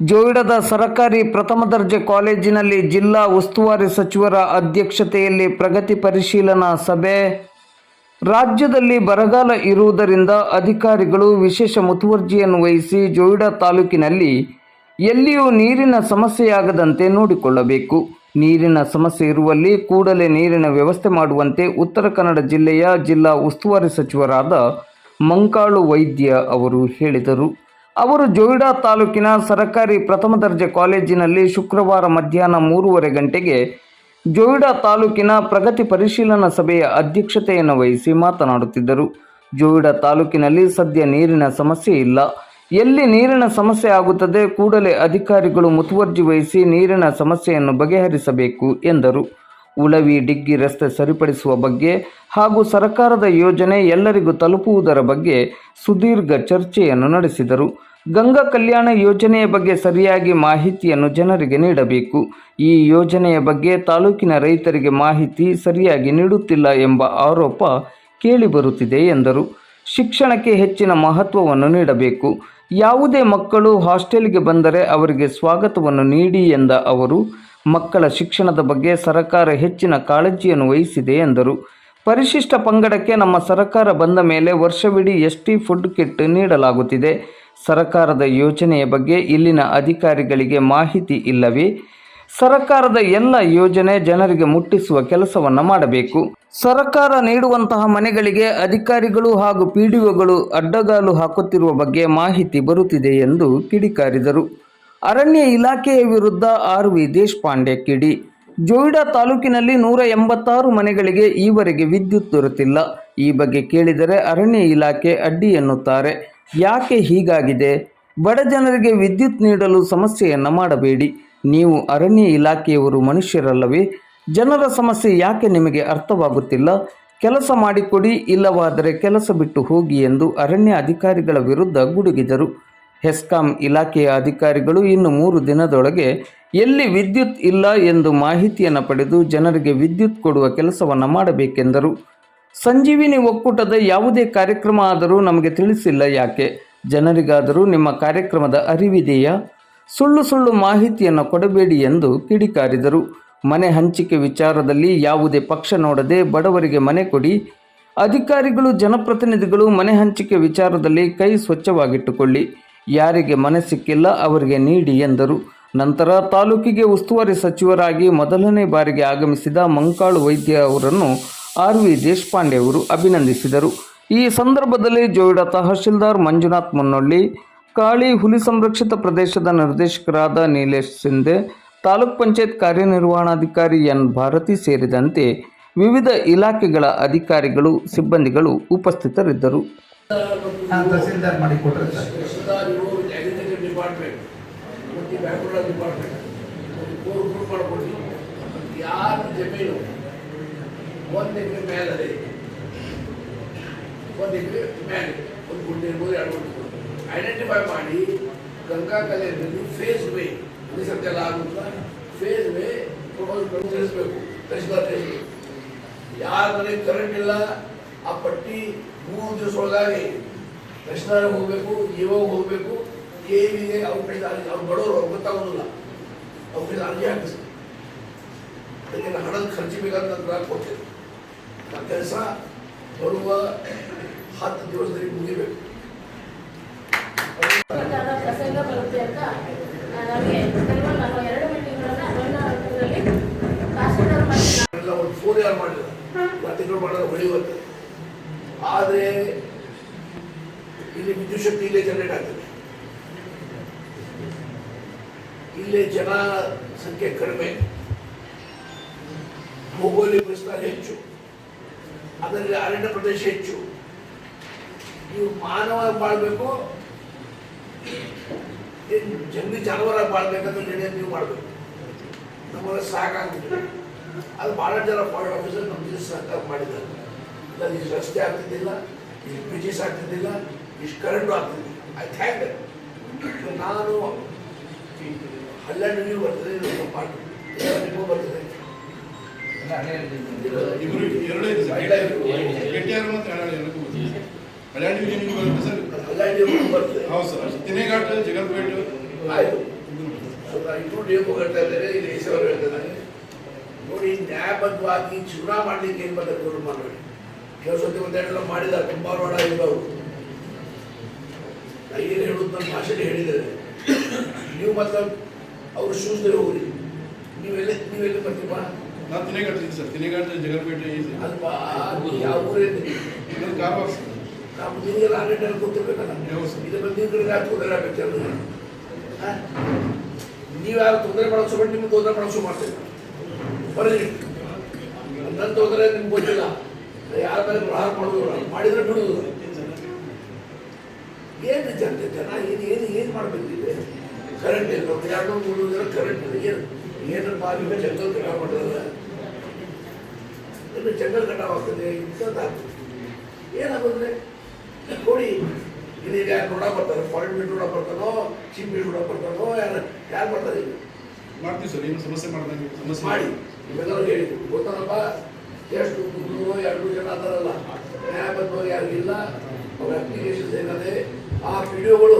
ಜೋಯಿಡದ ಸರಕಾರಿ ಪ್ರಥಮ ದರ್ಜೆ ಕಾಲೇಜಿನಲ್ಲಿ ಜಿಲ್ಲಾ ಉಸ್ತುವಾರಿ ಸಚಿವರ ಅಧ್ಯಕ್ಷತೆಯಲ್ಲಿ ಪ್ರಗತಿ ಪರಿಶೀಲನಾ ಸಭೆ. ರಾಜ್ಯದಲ್ಲಿ ಬರಗಾಲ ಇರುವುದರಿಂದ ಅಧಿಕಾರಿಗಳು ವಿಶೇಷ ಮುತುವರ್ಜಿಯನ್ನು ವಹಿಸಿ ಜೋಯಿಡಾ ತಾಲೂಕಿನಲ್ಲಿ ಎಲ್ಲಿಯೂ ನೀರಿನ ಸಮಸ್ಯೆಯಾಗದಂತೆ ನೋಡಿಕೊಳ್ಳಬೇಕು. ನೀರಿನ ಸಮಸ್ಯೆ ಇರುವಲ್ಲಿ ಕೂಡಲೇ ನೀರಿನ ವ್ಯವಸ್ಥೆ ಮಾಡುವಂತೆ ಉತ್ತರ ಕನ್ನಡ ಜಿಲ್ಲೆಯ ಜಿಲ್ಲಾ ಉಸ್ತುವಾರಿ ಸಚಿವರಾದ ಮಂಕಾಳು ವೈದ್ಯ ಅವರು ಹೇಳಿದರು. ಅವರು ಜೋಯಿಡಾ ತಾಲೂಕಿನ ಸರಕಾರಿ ಪ್ರಥಮ ದರ್ಜೆ ಕಾಲೇಜಿನಲ್ಲಿ ಶುಕ್ರವಾರ ಮಧ್ಯಾಹ್ನ ಮೂರುವರೆ ಗಂಟೆಗೆ ಜೋಯಿಡಾ ತಾಲೂಕಿನ ಪ್ರಗತಿ ಪರಿಶೀಲನಾ ಸಭೆಯ ಅಧ್ಯಕ್ಷತೆಯನ್ನು ವಹಿಸಿ ಮಾತನಾಡುತ್ತಿದ್ದರು. ಜೋಯಿಡಾ ತಾಲೂಕಿನಲ್ಲಿ ಸದ್ಯ ನೀರಿನ ಸಮಸ್ಯೆ ಇಲ್ಲ. ಎಲ್ಲಿ ನೀರಿನ ಸಮಸ್ಯೆ ಆಗುತ್ತದೆ ಕೂಡಲೇ ಅಧಿಕಾರಿಗಳು ಮುತುವರ್ಜಿ ವಹಿಸಿ ನೀರಿನ ಸಮಸ್ಯೆಯನ್ನು ಬಗೆಹರಿಸಬೇಕು ಎಂದರು. ಉಳವಿ ಡಿಗ್ಗಿ ರಸ್ತೆ ಸರಿಪಡಿಸುವ ಬಗ್ಗೆ ಹಾಗೂ ಸರ್ಕಾರದ ಯೋಜನೆ ಎಲ್ಲರಿಗೂ ತಲುಪುವುದರ ಬಗ್ಗೆ ಸುದೀರ್ಘ ಚರ್ಚೆಯನ್ನು ನಡೆಸಿದರು. ಗಂಗಾ ಕಲ್ಯಾಣ ಯೋಜನೆಯ ಬಗ್ಗೆ ಸರಿಯಾಗಿ ಮಾಹಿತಿಯನ್ನು ಜನರಿಗೆ ನೀಡಬೇಕು. ಈ ಯೋಜನೆಯ ಬಗ್ಗೆ ತಾಲೂಕಿನ ರೈತರಿಗೆ ಮಾಹಿತಿ ಸರಿಯಾಗಿ ನೀಡುತ್ತಿಲ್ಲ ಎಂಬ ಆರೋಪ ಕೇಳಿಬರುತ್ತಿದೆ ಎಂದರು. ಶಿಕ್ಷಣಕ್ಕೆ ಹೆಚ್ಚಿನ ಮಹತ್ವವನ್ನು ನೀಡಬೇಕು. ಯಾವುದೇ ಮಕ್ಕಳು ಹಾಸ್ಟೆಲ್ಗೆ ಬಂದರೆ ಅವರಿಗೆ ಸ್ವಾಗತವನ್ನು ನೀಡಿ ಎಂದ ಅವರು, ಮಕ್ಕಳ ಶಿಕ್ಷಣದ ಬಗ್ಗೆ ಸರಕಾರ ಹೆಚ್ಚಿನ ಕಾಳಜಿಯನ್ನು ವಹಿಸಿದೆ ಎಂದರು. ಪರಿಶಿಷ್ಟ ಪಂಗಡಕ್ಕೆ ನಮ್ಮ ಸರಕಾರ ಬಂದ ಮೇಲೆ ವರ್ಷವಿಡೀ ಎಸ್ಟಿ ಫುಡ್ ಕಿಟ್ ನೀಡಲಾಗುತ್ತಿದೆ. ಸರ್ಕಾರದ ಯೋಜನೆಯ ಬಗ್ಗೆ ಇಲ್ಲಿನ ಅಧಿಕಾರಿಗಳಿಗೆ ಮಾಹಿತಿ ಇಲ್ಲವೇ? ಸರಕಾರದ ಎಲ್ಲ ಯೋಜನೆ ಜನರಿಗೆ ಮುಟ್ಟಿಸುವ ಕೆಲಸವನ್ನು ಮಾಡಬೇಕು. ಸರಕಾರ ನೀಡುವಂತಹ ಮನೆಗಳಿಗೆ ಅಧಿಕಾರಿಗಳು ಹಾಗೂ ಪಿಡಿಒಗಳು ಅಡ್ಡಗಾಲು ಹಾಕುತ್ತಿರುವ ಬಗ್ಗೆ ಮಾಹಿತಿ ಬರುತ್ತಿದೆ ಎಂದು ಕಿಡಿಕಾರಿದರು. ಅರಣ್ಯ ಇಲಾಖೆಯ ವಿರುದ್ಧ ಆರ್ ವಿ ದೇಶಪಾಂಡೆ ಕಿಡಿ. ಜೋಯಿಡಾ ತಾಲೂಕಿನಲ್ಲಿ ನೂರ ಎಂಬತ್ತಾರು ಮನೆಗಳಿಗೆ ಈವರೆಗೆ ವಿದ್ಯುತ್ ದೊರೆತಿಲ್ಲ. ಈ ಬಗ್ಗೆ ಕೇಳಿದರೆ ಅರಣ್ಯ ಇಲಾಖೆ ಅಡ್ಡಿ ಎನ್ನುತ್ತಾರೆ. ಯಾಕೆ ಹೀಗಾಗಿದೆ? ಬಡ ಜನರಿಗೆ ವಿದ್ಯುತ್ ನೀಡಲು ಸಮಸ್ಯೆಯನ್ನು ಮಾಡಬೇಡಿ. ನೀವು ಅರಣ್ಯ ಇಲಾಖೆಯವರು ಮನುಷ್ಯರಲ್ಲವೇ? ಜನರ ಸಮಸ್ಯೆ ಯಾಕೆ ನಿಮಗೆ ಅರ್ಥವಾಗುತ್ತಿಲ್ಲ? ಕೆಲಸ ಮಾಡಿಕೊಡಿ, ಇಲ್ಲವಾದರೆ ಕೆಲಸ ಬಿಟ್ಟು ಹೋಗಿ ಎಂದು ಅರಣ್ಯ ಅಧಿಕಾರಿಗಳ ವಿರುದ್ಧ ಗುಡುಗಿದರು. ಹೆಸ್ಕಾಂ ಇಲಾಖೆಯ ಅಧಿಕಾರಿಗಳು ಇನ್ನು ಮೂರು ದಿನದೊಳಗೆ ಎಲ್ಲಿ ವಿದ್ಯುತ್ ಇಲ್ಲ ಎಂದು ಮಾಹಿತಿಯನ್ನು ಪಡೆದು ಜನರಿಗೆ ವಿದ್ಯುತ್ ಕೊಡುವ ಕೆಲಸವನ್ನು ಮಾಡಬೇಕೆಂದರು. ಸಂಜೀವಿನಿ ಒಕ್ಕೂಟದ ಯಾವುದೇ ಕಾರ್ಯಕ್ರಮ ಆದರೂ ನಮಗೆ ತಿಳಿಸಿಲ್ಲ ಯಾಕೆ? ಜನರಿಗಾದರೂ ನಿಮ್ಮ ಕಾರ್ಯಕ್ರಮದ ಅರಿವಿದೆಯಾ? ಸುಳ್ಳು ಸುಳ್ಳು ಮಾಹಿತಿಯನ್ನು ಕೊಡಬೇಡಿ ಎಂದು ಕಿಡಿಕಾರಿದರು ಮನೆ ಹಂಚಿಕೆ ವಿಚಾರದಲ್ಲಿ ಯಾವುದೇ ಪಕ್ಷ ನೋಡದೆ ಬಡವರಿಗೆ ಮನೆ ಕೊಡಿ. ಅಧಿಕಾರಿಗಳು, ಜನಪ್ರತಿನಿಧಿಗಳು ಮನೆ ಹಂಚಿಕೆ ವಿಚಾರದಲ್ಲಿ ಕೈ ಸ್ವಚ್ಛವಾಗಿಟ್ಟುಕೊಳ್ಳಿ. ಯಾರಿಗೆ ಮನೆ ಸಿಕ್ಕಿಲ್ಲ ಅವರಿಗೆ ನೀಡಿ ಎಂದರು. ನಂತರ ತಾಲೂಕಿಗೆ ಉಸ್ತುವಾರಿ ಸಚಿವರಾಗಿ ಮೊದಲನೇ ಬಾರಿಗೆ ಆಗಮಿಸಿದ ಮಂಕಾಳು ವೈದ್ಯ ಅವರನ್ನು ಆರ್ ವಿ ದೇಶಪಾಂಡೆ ಅವರು ಅಭಿನಂದಿಸಿದರು. ಈ ಸಂದರ್ಭದಲ್ಲಿ ಜೋಯಿಡಾ ತಹಶೀಲ್ದಾರ್ ಮಂಜುನಾಥ್ ಮುನ್ನೊಳ್ಳಿ ಕಾಳಿ ಹುಲಿ ಸಂರಕ್ಷಿತ ಪ್ರದೇಶದ ನಿರ್ದೇಶಕರಾದ ನೀಲೇಶ್ ಸಿಂಧೆ ತಾಲೂಕ್ ಪಂಚಾಯತ್ ಕಾರ್ಯನಿರ್ವಹಣಾಧಿಕಾರಿ ಎನ್ ಭಾರತಿ ಸೇರಿದಂತೆ ವಿವಿಧ ಇಲಾಖೆಗಳ ಅಧಿಕಾರಿಗಳು ಸಿಬ್ಬಂದಿಗಳು ಉಪಸ್ಥಿತರಿದ್ದರು. ಯಾರು ಜಮೀನು ಒಂದು ಎಕರೆ ಅದೇ. ಒಂದು ಎಕರೆ ಮೇಲೆ. ಒಂದು ಗುಂಟೆ ಇರ್ಬೋದು, ಎರಡು ಗುಂಟೆ ಇರ್ಬೋದು. ಐಡೆಂಟಿಫೈ ಮಾಡಿ ಗಂಗಾ ಕಲೆಯಲ್ಲಿ ಫೇಸ್ ವೇ ಅಲ್ಲಿ ಸದ್ಯ ಆಗುತ್ತಾ ಫೇಸ್ ವೇ ಪ್ರಪೋಸಲ್ ತಿಳಿಸ್ಬೇಕು. ತಹಶೀಲ್ದಾರ್ ತಿಳಿಸ್ಬೇಕು ಯಾರ ಕರೆಂಟ್ ಇಲ್ಲ, ಆ ಪಟ್ಟಿ ಮೂರು ದಿವಸ ಒಳಗಾಗಿ. ತಹಶೀಲ್ದಾರ್ ಹೋಗಬೇಕು, ಇವಾಗ ಹೋಗಬೇಕು. ಏನಿದೆ ಅವ್ರ ಕಡೆ ಅವ್ರು ಬಡವರು, ಅವ್ರು ಗೊತ್ತಾಗೋದಿಲ್ಲ. ಅವ್ರ ಕಡೆ ಅರ್ಜಿ ಹಾಕಿಸ್ತಾರೆ ಅದಕ್ಕೆ ನಾನು ಹಣದ ಖರ್ಚು ಬೇಕಂತ ನಾನು ಕೊಡ್ತೇನೆ. ಆ ಕೆಲಸ ಬರುವ ಹತ್ತು ದಿವಸದಲ್ಲಿ ಮುಗಿಬೇಕು. ಪ್ರಸಂಗ ಬರುತ್ತೆ ಅಂತ ಎರಡು ಮೀಟಿಂಗ್ಗಳನ್ನ ಒಂದು ಫೋನ್ ಯಾರು ಮಾಡಿಲ್ಲ. ತಿಂಗಳು ಮಾಡಿದ್ರೆ ಹೊಳಿ ಬರ್ತದೆ ಆದರೆ ಇಲ್ಲಿ ವಿದ್ಯುತ್ ಶಕ್ತಿ ಇಲ್ಲೇ ಜನರೇಟ್ ಆಗ್ತದೆ. ಇಲ್ಲೇ ಜನ ಸಂಖ್ಯೆ ಕಡಿಮೆ. ಭೌಗೋಳಿಕ ವಿಸ್ತಾರ ಹೆಚ್ಚು. ಅದರಲ್ಲಿ ಅರಣ್ಯ ಪ್ರದೇಶ ಹೆಚ್ಚು. ನೀವು ಮಾನವ ಬಾಳ್ಬೇಕು ಜಂಗಲಿ ಜಾನುವಾರಾಗಿ ಬಾಳ್ಬೇಕಂದ್ರೆ ನಿರ್ಣಯ ನೀವು ಮಾಡಬೇಕು. ನಮಗೆ ಸಾಕಾಗ್ತದೆ ಅದು ಭಾಳ ಜನ ಫಾರೆಸ್ಟ್ ಆಫೀಸರ್ ನಮ್ಮ ಸಹಕಾರ ಮಾಡಿದ್ದಾರೆ. ಇಲ್ಲ ಇಷ್ಟು ರಸ್ತೆ ಆಗ್ತಿದ್ದಿಲ್ಲ, ಇಷ್ಟು ಬ್ರಿಡ್ಜಸ್ ಆಗ್ತಿದ್ದಿಲ್ಲ, ಇಷ್ಟು ಕರೆಂಟು ಆಗ್ತಿದ್ದಿಲ್ಲ. ಐ ಥ್ಯಾಂಕ್ ನಾನು ಹನ್ನೆರಡು ನೀವು ಬರ್ತದೆ ಇದು ಪಾಠ ನಿಮಗೂ ಬರ್ತದೆ ಇಬ್ರು ಎರಡೇ ಇದೆ ಸರ್ ಕೆಟಿಆರ್ ಮತ್ತು ಹಳ್ಳಿ ಎರಡಕ್ಕೂ ಬರ್ತದೆ. ಹಳ್ಳಿ ನಿಮ್ಗೆ ಬರುತ್ತೆ ಸರ್? ನೀವು ಹೌದು ಸರ್. ತಿನೇಘಾಟ್ ಜಗಲ್ಪೇಟ್ ಆಯ್ತು. ಇನ್ನೂ ಡಿ ಎಫ್ ಹೇಳ್ತಾ ಇದ್ದಾರೆ ಇಲ್ಲಿ ಎಸ್ ಹೇಳ್ತಾರೆ ನೋಡಿ ನ್ಯಾಯಬದ್ಧವಾಗಿ ಚುನಾವಣೆ ಮಾಡ್ಲಿಕ್ಕೆ ಏನು ಬರ್ತಾರೆ ದೊಡ್ಡ ಮಾಡಿ ಕೆಲಸ ಒಂದೆರಡೆಲ್ಲ ಮಾಡಿದ್ದಾರೆ ತುಂಬ ರೋಡ ಇದ್ದವು ನಾ ಏನು ಹೇಳುದು ನನ್ನ ಭಾಷೆಯಲ್ಲಿ ಹೇಳಿದ್ದಾರೆ. ನೀವು ಮಾತ್ರ ಅವ್ರ ಶೂಸ್ದಲ್ಲಿ ಹೋಗ್ರಿ ನೀವೆಲ್ಲ ನೀವೆಲ್ಲಿ ಬರ್ತೀಪ್ಪ ನಾನು ತಿನೇಘಾಟ ಸರ್. ತಿನೇಘಾಟ ಜಗಲ್ಪೇಟೆ ಇದೆ ಅಲ್ಪ ನೀ ಯಾವ ಊರಿದ್ದೀರಿ ಇನ್ನೊಂದು ಕಾರವಾರ ಸರ್ ನಾವು ನಿಮಗೆಲ್ಲ ಆಲ್ರೆಡಿ ಗೊತ್ತಿರ್ಬೇಕಲ್ಲ. ಇದು ಬಂದು ನಿಮ್ಮ ಕಡೆ ಯಾಕೆ ತೊಂದರೆ ಆಗತ್ತೆ ನೀವು ಯಾರು ತೊಂದರೆ ಮಾಡೋದು ಸುಮ್ಮನೆ ನಿಮ್ಗೆ ತೊಂದರೆ ಮಾಡೋದು ಮಾಡ್ತೀವಿ ಬರಲಿ ನನ್ನ ತೊಂದರೆ ನಿಮ್ಗೆ ಗೊತ್ತಿಲ್ಲ. ಯಾರ ಮೇಲೆ ಪ್ರಹಾರ ಮಾಡೋದು ಮಾಡಿದ್ರೆ ಬಿಡುದು ಏನು ಜನ ಜನ ಏನು ಏನು ಏನು ಮಾಡಬೇಕಿದೆ ಕರೆಂಟ್ ಇಲ್ಲ ಮೂರು ಕರೆಂಟ್ ಇಲ್ಲ ಏನು? ಏನು ಬಾವಿ ಮೇಲೆ ಕಟಾವ್ ಮಾಡಿರಲ್ಲ ಇನ್ನು ಜಂಗಲ್ ಕಟಾವಾಗ್ತದೆ ಇಂಥದ್ದಾಗ್ತದೆ ಏನಾಗುತ್ತೆ ನೋಡಿ ಇಲ್ಲಿ ಯಾರು ನೋಡ ಬರ್ತಾರೆ ಫಾರಿನ್ ಮೀಟ್ ನೋಡ ಬರ್ತಾನೋ ಚೀಪ್ ಮೀಟ್ ನೋಡ ಬರ್ತಾನೋ ಯಾರು ಯಾರು ಬರ್ತಾರೆ ಈಗ ಮಾಡ್ತೀವಿ ಸರ್ ಏನು ಸಮಸ್ಯೆ ಮಾಡಿದಂಗೆ ಸಮಸ್ಯೆ ಮಾಡಿ. ಇವೆಲ್ಲರೂ ಹೇಳಿ ಗೊತ್ತಾನಪ್ಪ ಎಷ್ಟು ನೂರು ಎರಡು ಜನ ಅದಾರಲ್ಲ ಯಾರು ಇಲ್ಲ? ಅವ್ರ ಅಪ್ಲಿಕೇಶನ್ಸ್ ಏನದೆ? ಆ ವಿಡಿಯೋಗಳು